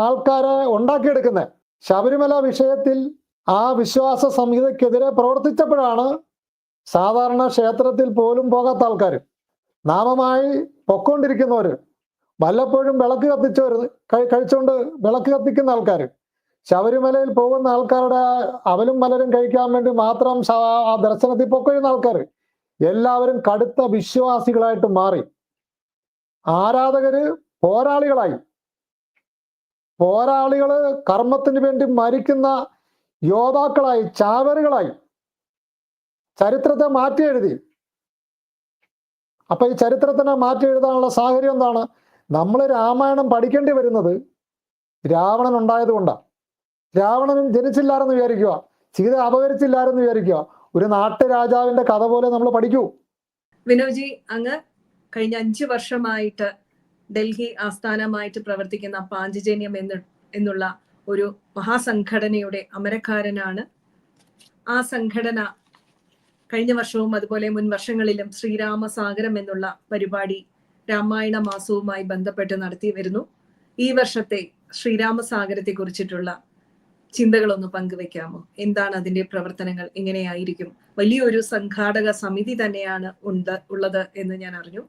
ആൾക്കാരെ ഉണ്ടാക്കിയെടുക്കുന്നത് ശബരിമല വിഷയത്തിൽ ആ വിശ്വാസ സംഹിതയ്ക്കെതിരെ പ്രവർത്തിച്ചപ്പോഴാണ് സാധാരണ ക്ഷേത്രത്തിൽ പോലും പോകാത്ത ആൾക്കാർ നാമമായി പൊക്കൊണ്ടിരിക്കുന്നവർ വല്ലപ്പോഴും വിളക്ക് കത്തിച്ചവർ കഴി കഴിച്ചുകൊണ്ട് വിളക്ക് കത്തിക്കുന്ന ആൾക്കാർ ശബരിമലയിൽ പോകുന്ന ആൾക്കാരുടെ അവലും മലരും കഴിക്കാൻ വേണ്ടി മാത്രം ആ ദർശനത്തിൽ പൊക്കൊഴുന്ന ആൾക്കാർ എല്ലാവരും കടുത്ത വിശ്വാസികളായിട്ട് മാറി. ആരാധകര് പോരാളികളായി. പോരാളികൾ കർമ്മത്തിന് വേണ്ടി മരിക്കുന്ന യോദ്ധാക്കളായി ചാവരുകളായി ചരിത്രത്തെ മാറ്റി എഴുതി അപ്പൊ ഈ ചരിത്രത്തിനെ മാറ്റി എഴുതാനുള്ള സാഹചര്യം എന്താണ്? നമ്മൾ രാമായണം പഠിക്കേണ്ടി വരുന്നത് രാവണൻ ഉണ്ടായത് കൊണ്ടാണ് രാവണൻ ജനിച്ചില്ലാരെന്ന് വിചാരിക്കുക സീത അപകരിച്ചില്ലാരെന്ന് വിചാരിക്കുക. ഒരു നാട്ടുരാജാവിന്റെ കഥ പോലെ നമ്മൾ പഠിക്കൂ. വിനോജി അങ്ങ് കഴിഞ്ഞ അഞ്ചു വർഷമായിട്ട് ഡൽഹി ആസ്ഥാനമായിട്ട് പ്രവർത്തിക്കുന്ന പാഞ്ചജന്യം എന്ന് എന്നുള്ള ഒരു മഹാസംഘടനയുടെ അമരക്കാരനാണ്. ആ സംഘടന കഴിഞ്ഞ വർഷവും അതുപോലെ മുൻ വർഷങ്ങളിലും ശ്രീരാമസാഗരം എന്നുള്ള പരിപാടി രാമായണ മാസവുമായി ബന്ധപ്പെട്ട് നടത്തി വരുന്നു. ഈ വർഷത്തെ ശ്രീരാമസാഗരത്തെ കുറിച്ചിട്ടുള്ള ചിന്തകളൊന്ന് പങ്കുവെക്കാമോ? എന്താണ് അതിന്റെ പ്രവർത്തനങ്ങൾ? എങ്ങനെയായിരിക്കും? വലിയൊരു സംഘാടക സമിതി തന്നെയാണ് ഉണ്ട് ഉള്ളത് എന്ന് ഞാൻ അറിഞ്ഞു.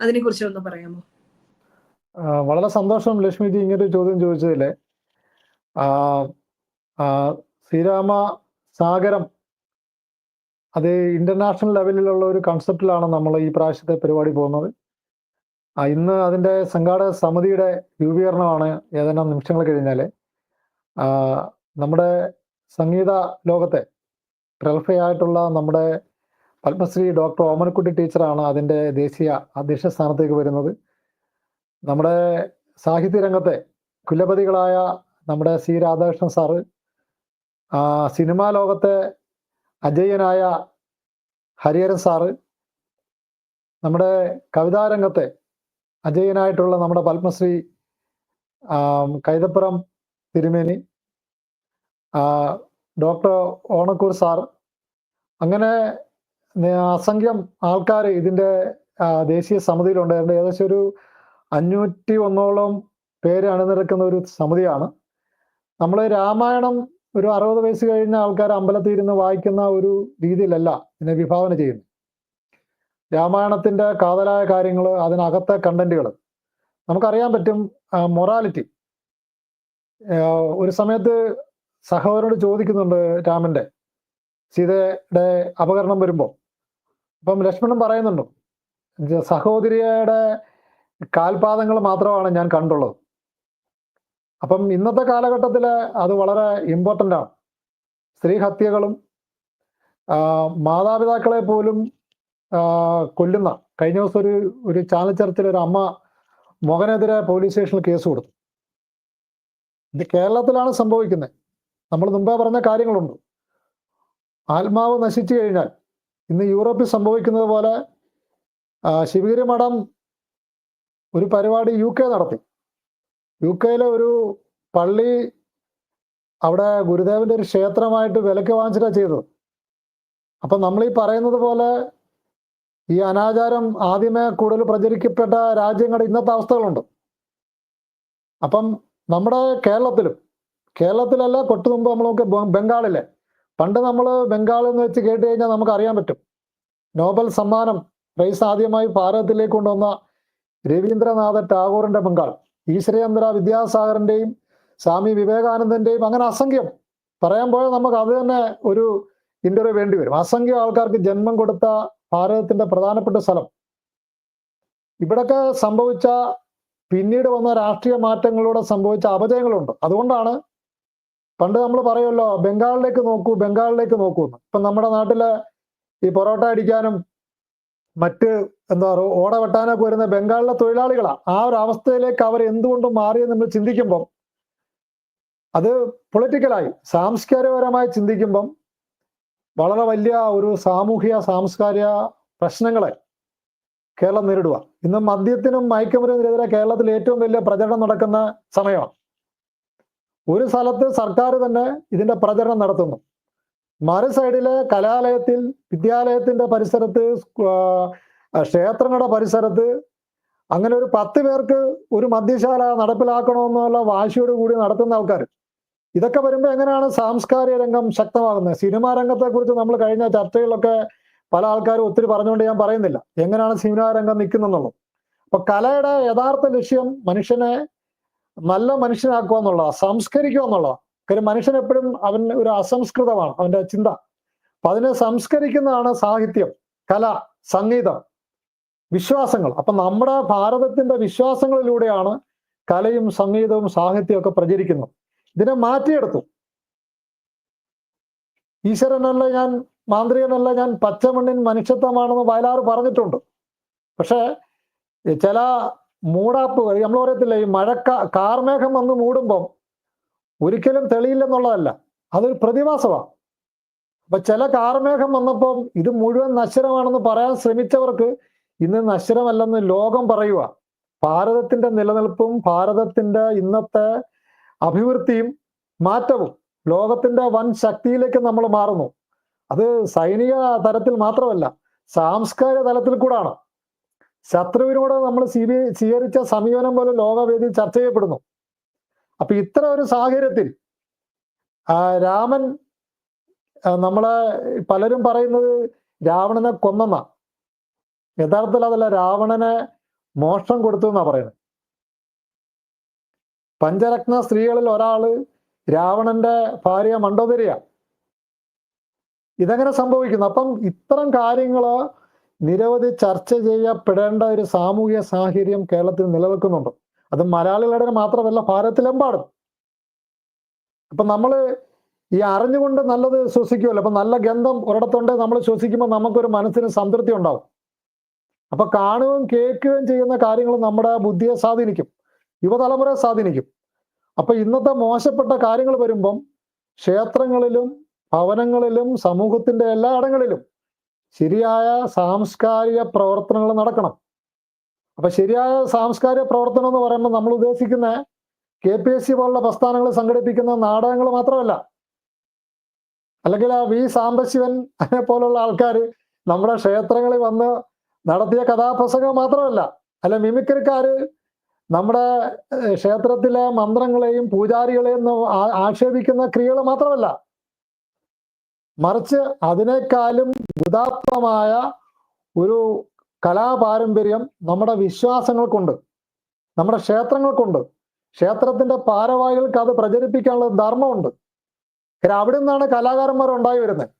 അതിനെക്കുറിച്ച് ഒന്ന് പറയാമോ? വളരെ സന്തോഷം ലക്ഷ്മിജി ഇങ്ങനെ ഒരു ചോദ്യം ചോദിച്ചതില്ലേ ശ്രീരാമ സാഗരം അത് ഇന്റർനാഷണൽ ലെവലിലുള്ള ഒരു കൺസെപ്റ്റിലാണ് നമ്മൾ ഈ പ്രാവശ്യത്തെ പരിപാടി പോകുന്നത്. ഇന്ന് അതിന്റെ സംഘാടക സമിതിയുടെ രൂപീകരണമാണ് ഏതാനും നിമിഷങ്ങൾ കഴിഞ്ഞാൽ നമ്മുടെ സംഗീത ലോകത്തെ പ്രഗത്ഭയായിട്ടുള്ള നമ്മുടെ പത്മശ്രീ ഡോക്ടർ ഓമനക്കുട്ടി ടീച്ചറാണ് അതിന്റെ ദേശീയ അധ്യക്ഷ സ്ഥാനത്തേക്ക് വരുന്നത്. നമ്മുടെ സാഹിത്യരംഗത്തെ കുലപതികളായ നമ്മുടെ സി രാധാകൃഷ്ണൻ സാറ് സിനിമാ ലോകത്തെ അജയ്യനായ ഹരിഹരൻ സാറ് നമ്മുടെ കവിതാരംഗത്തെ അജയ്യനായിട്ടുള്ള നമ്മുടെ പത്മശ്രീ കൈതപ്പുറം തിരുമേനി ഡോക്ടർ ഓണക്കൂർ സാർ അങ്ങനെ അസംഖ്യം ആൾക്കാർ ഇതിന്റെ ദേശീയ സമിതിയിലുണ്ട് ഏകദേശം ഒരു അഞ്ഞൂറ്റി ഒന്നോളം പേര് അണിനിരക്കുന്ന ഒരു സമിതിയാണ്. നമ്മൾ രാമായണം ഒരു അറുപത് വയസ്സ് കഴിഞ്ഞ ആൾക്കാർ അമ്പലത്തിൽ ഇരുന്ന് വായിക്കുന്ന ഒരു രീതിയിലല്ല ഇതിനെ വിഭാവന ചെയ്യുന്നു രാമായണത്തിന്റെ കാതലായ കാര്യങ്ങൾ അതിനകത്തെ കണ്ടന്റുകൾ നമുക്കറിയാൻ പറ്റും മൊറാലിറ്റി. ഒരു സമയത്ത് സഹോദരനോട് ചോദിക്കുന്നുണ്ട് രാമന്റെ സീതയുടെ അപകരണം വരുമ്പോൾ അപ്പം ലക്ഷ്മണൻ പറയുന്നുണ്ട് സഹോദരിയുടെ കാൽപാദങ്ങൾ മാത്രമാണ് ഞാൻ കണ്ടുള്ളത്. അപ്പം ഇന്നത്തെ കാലഘട്ടത്തിൽ അത് വളരെ ഇമ്പോർട്ടന്റ് ആണ്. സ്ത്രീ ഹത്യകളും മാതാപിതാക്കളെ പോലും കൊല്ലുന്ന കഴിഞ്ഞ ദിവസം ഒരു ഒരു ചാനൽ ചർച്ചയിൽ ഒരു അമ്മ മകനെതിരെ പോലീസ് സ്റ്റേഷനിൽ കേസ് കൊടുത്തു. ഇത് കേരളത്തിലാണ് സംഭവിക്കുന്നത്. നമ്മൾ മുമ്പേ പറഞ്ഞ കാര്യങ്ങളുണ്ട്. ആത്മാവ് നശിച്ചു കഴിഞ്ഞാൽ ഇന്ന് യൂറോപ്പിൽ സംഭവിക്കുന്നത് പോലെ ശിവഗിരി മഠം ഒരു പരിപാടി യു കെ നടത്തി. യു കെയിലെ ഒരു പള്ളി അവിടെ ഗുരുദേവന്റെ ഒരു ക്ഷേത്രമായിട്ട് വിലക്ക് വാങ്ങിച്ചിട്ടാണ് ചെയ്തത്. അപ്പൊ നമ്മൾ ഈ പറയുന്നത് പോലെ ഈ അനാചാരം ആദ്യമേ കൂടുതൽ പ്രചരിക്കപ്പെട്ട രാജ്യങ്ങളുടെ ഇന്നത്തെ അവസ്ഥകളുണ്ട്. അപ്പം നമ്മുടെ കേരളത്തിലും കേരളത്തിലല്ല കൊട്ടു മുമ്പ് നമ്മൾ നോക്കി ബംഗാളിലെ പണ്ട് നമ്മൾ ബംഗാളിൽ നിന്ന് വെച്ച് കേട്ട് കഴിഞ്ഞാൽ നമുക്ക് അറിയാൻ പറ്റും. നോബൽ സമ്മാനം റൈസ് ആദ്യമായി ഭാരതത്തിലേക്ക് കൊണ്ടുവന്ന രവീന്ദ്രനാഥ ടാഗോറിന്റെ ബംഗാൾ ഈശ്വരേന്ദ്ര വിദ്യാസാഗറിന്റെയും സ്വാമി വിവേകാനന്ദന്റെയും അങ്ങനെ അസംഖ്യം. പറയാൻ പോയാൽ നമുക്ക് അത് തന്നെ ഒരു ഇന്റർവ്യൂ വേണ്ടി വരും. അസംഖ്യം ആൾക്കാർക്ക് ജന്മം കൊടുത്ത ഭാരതത്തിന്റെ പ്രധാനപ്പെട്ട സ്ഥലം. ഇവിടൊക്കെ സംഭവിച്ച പിന്നീട് വന്ന രാഷ്ട്രീയ മാറ്റങ്ങളിലൂടെ സംഭവിച്ച അപജയങ്ങളുണ്ട്. അതുകൊണ്ടാണ് പണ്ട് നമ്മൾ പറയുമല്ലോ ബംഗാളിലേക്ക് നോക്കൂ ബംഗാളിലേക്ക് നോക്കൂ എന്ന്. ഇപ്പൊ നമ്മുടെ നാട്ടിലെ ഈ പൊറോട്ട അടിക്കാനും മറ്റ് എന്താ പറയുക ഓട വെട്ടാനൊക്കെ വരുന്ന ബംഗാളിലെ തൊഴിലാളികളാ. ആ ഒരു അവസ്ഥയിലേക്ക് അവർ എന്തുകൊണ്ട് മാറിയെന്ന് നമ്മൾ ചിന്തിക്കുമ്പം അത് പൊളിറ്റിക്കലായി സാംസ്കാരികപരമായി ചിന്തിക്കുമ്പം വളരെ വലിയ ഒരു സാമൂഹിക സാംസ്കാരിക പ്രശ്നങ്ങളെ കേരളം നേരിടുക. ഇന്ന് മദ്യത്തിനും മയക്കുമരുന്നിനെതിരെ കേരളത്തിൽ ഏറ്റവും വലിയ പ്രചരണം നടക്കുന്ന സമയമാണ്. ഒരു സ്ഥലത്ത് സർക്കാർ തന്നെ ഇതിന്റെ പ്രചരണം നടത്തുന്നു. മറു സൈഡിലെ കലാലയത്തിൽ വിദ്യാലയത്തിന്റെ പരിസരത്ത് ക്ഷേത്രങ്ങളുടെ പരിസരത്ത് അങ്ങനെ ഒരു പത്ത് പേർക്ക് ഒരു മദ്യശാല നടപ്പിലാക്കണമെന്നുള്ള വാശിയോട് കൂടി നടത്തുന്ന ആൾക്കാർ ഇതൊക്കെ വരുമ്പോൾ എങ്ങനെയാണ് സാംസ്കാരിക രംഗം ശക്തമാകുന്നത്? സിനിമാ രംഗത്തെക്കുറിച്ച് നമ്മൾ കഴിഞ്ഞ ചർച്ചകളിലൊക്കെ പല ആൾക്കാരും ഒത്തിരി പറഞ്ഞുകൊണ്ട് ഞാൻ പറയുന്നില്ല. എങ്ങനെയാണ് സിനിമാ രംഗം നിൽക്കുന്നെന്നുള്ളത് അപ്പൊ കലയുടെ യഥാർത്ഥ ലക്ഷ്യം മനുഷ്യനെ നല്ല മനുഷ്യനാക്കുക എന്നുള്ളതാണ് സംസ്കരിക്കുക എന്നുള്ളതാണ് കാര്യം മനുഷ്യൻ എപ്പോഴും അവൻ ഒരു അസംസ്കൃതമാണ് അവന്റെ ചിന്ത. അപ്പൊ അതിനെ സംസ്കരിക്കുന്നതാണ് സാഹിത്യം കല സംഗീതം വിശ്വാസങ്ങൾ. അപ്പൊ നമ്മുടെ ഭാരതത്തിന്റെ വിശ്വാസങ്ങളിലൂടെയാണ് കലയും സംഗീതവും സാഹിത്യവും ഒക്കെ പ്രചരിക്കുന്നത്. ഇതിനെ മാറ്റിയെടുത്തു. ഈശ്വരനല്ല ഞാൻ മാന്ത്രികനല്ല ഞാൻ പച്ചമണ്ണിൻ മനുഷ്യത്വമാണെന്ന് വയലാർ പറഞ്ഞിട്ടുണ്ട്. പക്ഷേ ചില മൂടാപ്പ് നമ്മൾ പറയത്തില്ല ഈ മഴക്ക കാർമേഘം വന്ന് മൂടുമ്പം ഒരിക്കലും തെളിയില്ലെന്നുള്ളതല്ല. അതൊരു പ്രതിഭാസമാണ് അപ്പൊ ചില കാർമേഘം വന്നപ്പം ഇത് മുഴുവൻ നശ്വരമാണെന്ന് പറയാൻ ശ്രമിച്ചവർക്ക് ഇന്ന് നശ്വരമല്ലെന്ന് ലോകം പറയുക ഭാരതത്തിന്റെ നിലനിൽപ്പും ഭാരതത്തിന്റെ ഇന്നത്തെ അഭിവൃദ്ധിയും മാറ്റവും ലോകത്തിന്റെ വൻ ശക്തിയിലേക്ക് നമ്മൾ മാറുന്നു. അത് സൈനിക തലത്തിൽ മാത്രമല്ല സാംസ്കാരിക തലത്തിൽ കൂടാണ്. ശത്രുവിനോട് നമ്മൾ സ്വീ- സ്വീകരിച്ച സമീപനം പോലും ലോകവേദി ചർച്ച ചെയ്യപ്പെടുന്നു. അപ്പൊ ഇത്ര ഒരു സാഹചര്യത്തിൽ രാമൻ നമ്മളെ പലരും പറയുന്നത് രാവണനെ കൊന്നെന്ന. യഥാർത്ഥത്തിൽ അതല്ല രാവണനെ മോക്ഷം കൊടുത്തു എന്നാ പറയുന്നത്. പഞ്ചരത്ന സ്ത്രീകളിൽ ഒരാൾ രാവണന്റെ ഭാര്യ മണ്ടോദരിയ. ഇതെങ്ങനെ സംഭവിക്കുന്നു? അപ്പം ഇത്തരം കാര്യങ്ങൾ നിരവധി ചർച്ച ചെയ്യപ്പെടേണ്ട ഒരു സാമൂഹ്യ സാഹചര്യം കേരളത്തിൽ നിലനിൽക്കുന്നുണ്ട്. അത് മലയാളികളുടെ മാത്രമല്ല ഭാരതത്തിലെമ്പാടും. അപ്പൊ നമ്മൾ ഈ അറിഞ്ഞുകൊണ്ട് നല്ലത് ശ്വസിക്കുമല്ലോ അപ്പൊ നല്ല ഗന്ധം ഒരിടത്തുണ്ട് നമ്മൾ ശ്വസിക്കുമ്പോൾ നമുക്കൊരു മനസ്സിന് സംതൃപ്തി ഉണ്ടാവും. അപ്പൊ കാണുകയും കേൾക്കുകയും ചെയ്യുന്ന കാര്യങ്ങൾ നമ്മുടെ ബുദ്ധിയെ സ്വാധീനിക്കും. യുവതലമുറയെ സ്വാധീനിക്കും. അപ്പൊ ഇന്നത്തെ മോശപ്പെട്ട കാര്യങ്ങൾ വരുമ്പം ക്ഷേത്രങ്ങളിലും ഭവനങ്ങളിലും സമൂഹത്തിന്റെ എല്ലാ ഇടങ്ങളിലും ശരിയായ സാംസ്കാരിക പ്രവർത്തനങ്ങൾ നടക്കണം. അപ്പൊ ശരിയായ സാംസ്കാരിക പ്രവർത്തനം എന്ന് പറയുമ്പോൾ നമ്മൾ ഉദ്ദേശിക്കുന്ന കെ പി എസ് സി പോലുള്ള പ്രസ്ഥാനങ്ങൾ സംഘടിപ്പിക്കുന്ന നാടകങ്ങൾ മാത്രമല്ല. അല്ലെങ്കിൽ ആ വി സാംബശിവൻ പോലുള്ള ആൾക്കാർ നമ്മുടെ ക്ഷേത്രങ്ങളിൽ വന്ന് നടത്തിയ കഥാപ്രസംഗം മാത്രമല്ല. അല്ല മിമിക്രിക്കാര് നമ്മുടെ ക്ഷേത്രത്തിലെ മന്ത്രങ്ങളെയും പൂജാരികളെയും ആക്ഷേപിക്കുന്ന ക്രിയകൾ മാത്രമല്ല. മറിച്ച് അതിനേക്കാളും ഉദാത്തമായ ഒരു കലാപാരമ്പര്യം നമ്മുടെ വിശ്വാസങ്ങൾക്കുണ്ട് നമ്മുടെ ക്ഷേത്രങ്ങൾക്കുണ്ട്. ക്ഷേത്രത്തിന്റെ പാരവാഹികൾക്ക് അത് പ്രചരിപ്പിക്കാനുള്ള ധർമ്മമുണ്ട്. കാര്യം അവിടെ നിന്നാണ് കലാകാരന്മാർ ഉണ്ടായി വരുന്നത്.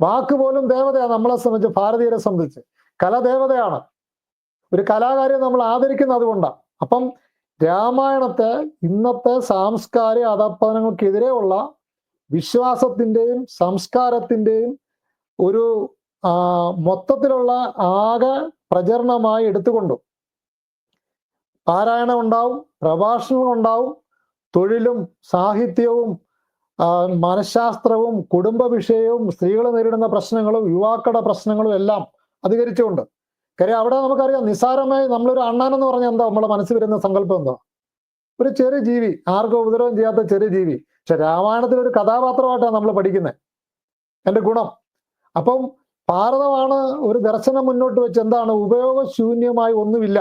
വാക്ക് പോലും ദേവതയാണ് നമ്മളെ സംബന്ധിച്ച് ഭാരതീയരെ സംബന്ധിച്ച്. കല ദേവതയാണ് ഒരു കലാകാരിയെ നമ്മൾ ആദരിക്കുന്നത് അതുകൊണ്ടാണ്. അപ്പം രാമായണത്തെ ഇന്നത്തെ സാംസ്കാരിക അധപ്പതനങ്ങൾക്കെതിരെയുള്ള വിശ്വാസത്തിന്റെയും സംസ്കാരത്തിന്റെയും ഒരു മൊത്തത്തിലുള്ള ആകെ പ്രചരണമായി എടുത്തുകൊണ്ടു. പാരായണം ഉണ്ടാവും പ്രഭാഷണങ്ങൾ ഉണ്ടാവും തൊഴിലും സാഹിത്യവും മനഃശാസ്ത്രവും കുടുംബ വിഷയവും സ്ത്രീകൾ നേരിടുന്ന പ്രശ്നങ്ങളും യുവാക്കളുടെ പ്രശ്നങ്ങളും എല്ലാം അധികരിച്ചുകൊണ്ട്. കാര്യം അവിടെ നമുക്കറിയാം നിസ്സാരമായി നമ്മളൊരു അണ്ണാനെന്ന് പറഞ്ഞാൽ എന്താ? നമ്മളെ മനസ്സിൽ വരുന്ന സങ്കല്പം എന്താ? ഒരു ചെറിയ ജീവി ആർക്കും ഉപദ്രവം ചെയ്യാത്ത ചെറിയ ജീവി. പക്ഷെ രാമായണത്തിൽ ഒരു കഥാപാത്രമായിട്ടാണ് നമ്മൾ പഠിക്കുന്നത് എന്റെ ഗുണം. അപ്പം ഭാരതമാണ് ഒരു ദർശനം മുന്നോട്ട് വെച്ച് എന്താണ് ഉപയോഗശൂന്യമായി ഒന്നുമില്ല.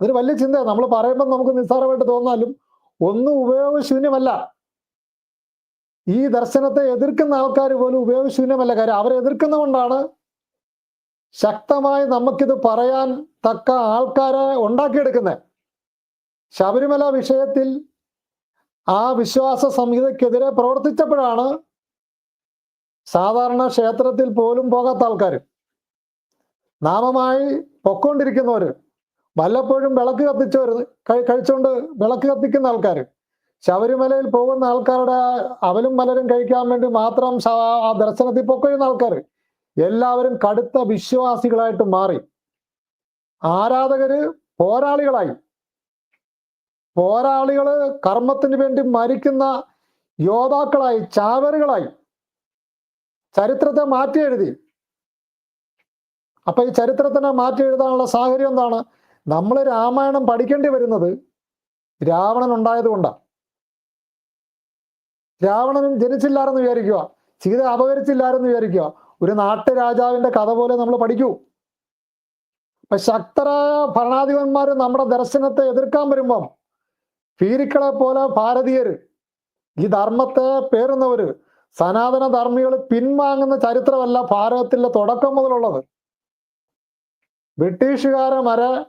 അതൊരു വലിയ ചിന്ത നമ്മൾ പറയുമ്പോൾ നമുക്ക് നിസ്സാരമായിട്ട് തോന്നാലും ഒന്നും ഉപയോഗശൂന്യമല്ല. ഈ ദർശനത്തെ എതിർക്കുന്ന ആൾക്കാർ പോലും ഉപയോഗശൂന്യമല്ല. കാര്യം അവരെ എതിർക്കുന്നതുകൊണ്ടാണ് ശക്തമായി നമുക്കിത് പറയാൻ തക്ക ആൾക്കാരെ ഉണ്ടാക്കിയെടുക്കുന്നത്. ശബരിമല വിഷയത്തിൽ ആ വിശ്വാസ സംഹിതയ്ക്കെതിരെ പ്രവർത്തിച്ചപ്പോഴാണ് സാധാരണ ക്ഷേത്രത്തിൽ പോലും പോകാത്ത ആൾക്കാർ നാമമായി പൊക്കോണ്ടിരിക്കുന്നവർ വല്ലപ്പോഴും വിളക്ക് കത്തിച്ചവർ കഴിച്ചുകൊണ്ട് വിളക്ക് കത്തിക്കുന്ന ആൾക്കാർ ശബരിമലയിൽ പോകുന്ന ആൾക്കാരുടെ അവലും മലരും കഴിക്കാൻ വേണ്ടി മാത്രം ആ ദർശനത്തിൽ പൊക്കൊഴുന്ന ആൾക്കാർ എല്ലാവരും കടുത്ത വിശ്വാസികളായിട്ട് മാറി. ആരാധകര് പോരാളികളായി. പോരാളികൾ കർമ്മത്തിന് വേണ്ടി മരിക്കുന്ന യോദ്ധാക്കളായി ചാവറുകളായി. ചരിത്രത്തെ മാറ്റി എഴുതി അപ്പൊ ഈ ചരിത്രത്തിനെ മാറ്റി എഴുതാനുള്ള സാഹചര്യം എന്താണ്? നമ്മൾ രാമായണം പഠിക്കേണ്ടി വരുന്നത് രാവണൻ ഉണ്ടായതുകൊണ്ടാണ് രാവണനും ജനിച്ചില്ലാരെന്ന് വിചാരിക്കുക. സീത അപകരിച്ചില്ലാരെന്ന് വിചാരിക്കുക. ഒരു നാട്ടുരാജാവിന്റെ കഥ പോലെ നമ്മൾ പഠിക്കൂ. അപ്പൊ ശക്തരായ ഭരണാധിപന്മാർ നമ്മുടെ ദർശനത്തെ എതിർക്കാൻ വരുമ്പം പീരിക്കളെ പോലെ ഭാരതീയർ ഈ ധർമ്മത്തെ പേറുന്നവര് സനാതന ധർമ്മികൾ പിൻവാങ്ങുന്ന ചരിത്രമല്ല ഭാരതത്തിലെ തുടക്കം മുതലുള്ളത്. ബ്രിട്ടീഷുകാരെ വരെ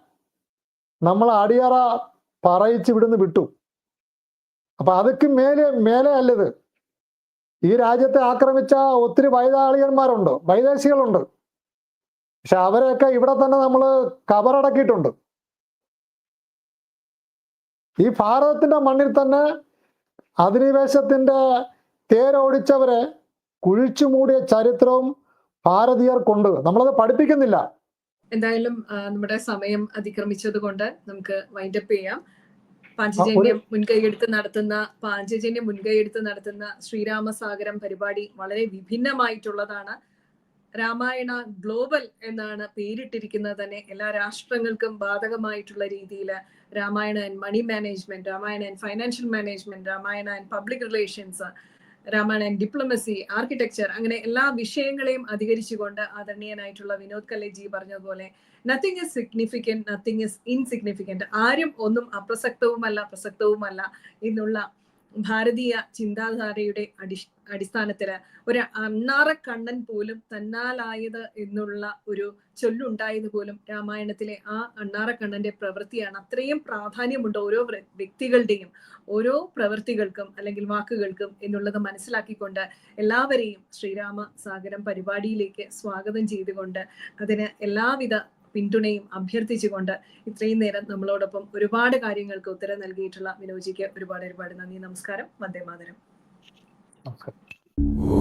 നമ്മൾ അടിയറ പറയിച്ച് ഇവിടുന്ന് വിട്ടു. അപ്പൊ അതൊക്കെ മേലെ മേലെ അല്ലത്. ഈ രാജ്യത്തെ ആക്രമിച്ച ഒത്തിരി വൈതാളികന്മാരുണ്ട് വൈദേശികളുണ്ട്. പക്ഷെ അവരെയൊക്കെ ഇവിടെ തന്നെ നമ്മൾ കബറടക്കിയിട്ടുണ്ട്. ഈ ഭാരതത്തിന്റെ മണ്ണിൽ തന്നെ അധിനിവേശത്തിന്റെ തേരോടിച്ചവരെ കുഴിച്ചു മൂടിയ ചരിത്രവും ഭാരതീയർക്കുണ്ട് നമ്മളത് പഠിപ്പിക്കുന്നില്ല. എന്തായാലും നമ്മുടെ സമയം അതിക്രമിച്ചത് കൊണ്ട് നമുക്ക് വൈൻഡപ്പ് ചെയ്യാം. പാഞ്ചജന്യം മുൻകൈയെടുത്ത് നടത്തുന്ന പാഞ്ചജന്യം മുൻകൈയെടുത്ത് നടത്തുന്ന ശ്രീരാമസാഗരം പരിപാടി വളരെ വിഭിന്നമായിട്ടുള്ളതാണ്. രാമായണ ഗ്ലോബൽ എന്നാണ് പേരിട്ടിരിക്കുന്നത് തന്നെ എല്ലാ രാഷ്ട്രങ്ങൾക്കും ബാധകമായിട്ടുള്ള രീതിയിൽ Ramayana and money management Ramayana and financial management Ramayana and public relations Ramayana and diplomacy architecture അങ്ങനെ എല്ലാ വിഷയങ്ങളെയും അധികരിച്ചുകൊണ്ട് ആദരണീയനായിട്ടുള്ള വിനോദ് കല്ലേജി പറഞ്ഞതുപോലെ nothing is significant nothing is insignificant ആരും ഒന്നും അപ്രസക്തവുമല്ല പ്രസക്തവുമല്ല എന്നുള്ള ഭാരതീയ ചിന്താധാരയുടെ അടി അടിസ്ഥാനത്തിൽ ഒരു അണ്ണാറക്കണ്ണൻ പോലും തന്നാലായത് എന്നുള്ള ഒരു ചൊല്ലുണ്ടായത് പോലും രാമായണത്തിലെ ആ അണ്ണാറക്കണ്ണന്റെ പ്രവൃത്തിയാണ്. അത്രയും പ്രാധാന്യമുണ്ട് ഓരോ വ്യക്തികളുടെയും ഓരോ പ്രവൃത്തികൾക്കും അല്ലെങ്കിൽ വാക്കുകൾക്കും എന്നുള്ളത് മനസ്സിലാക്കിക്കൊണ്ട് എല്ലാവരെയും ശ്രീരാമ സാഗരം പരിപാടിയിലേക്ക് സ്വാഗതം ചെയ്തുകൊണ്ട് അതിന് എല്ലാവിധ പിന്തുണയും അഭ്യർത്ഥിച്ചുകൊണ്ട് ഇത്രയും നേരം നമ്മളോടൊപ്പം ഒരുപാട് കാര്യങ്ങൾക്ക് ഉത്തരം നൽകിയിട്ടുള്ള വിനോജിക്ക് ഒരുപാട് ഒരുപാട് നന്ദി നമസ്കാരം വന്ദേ മാതരം. നമസ്കാരം.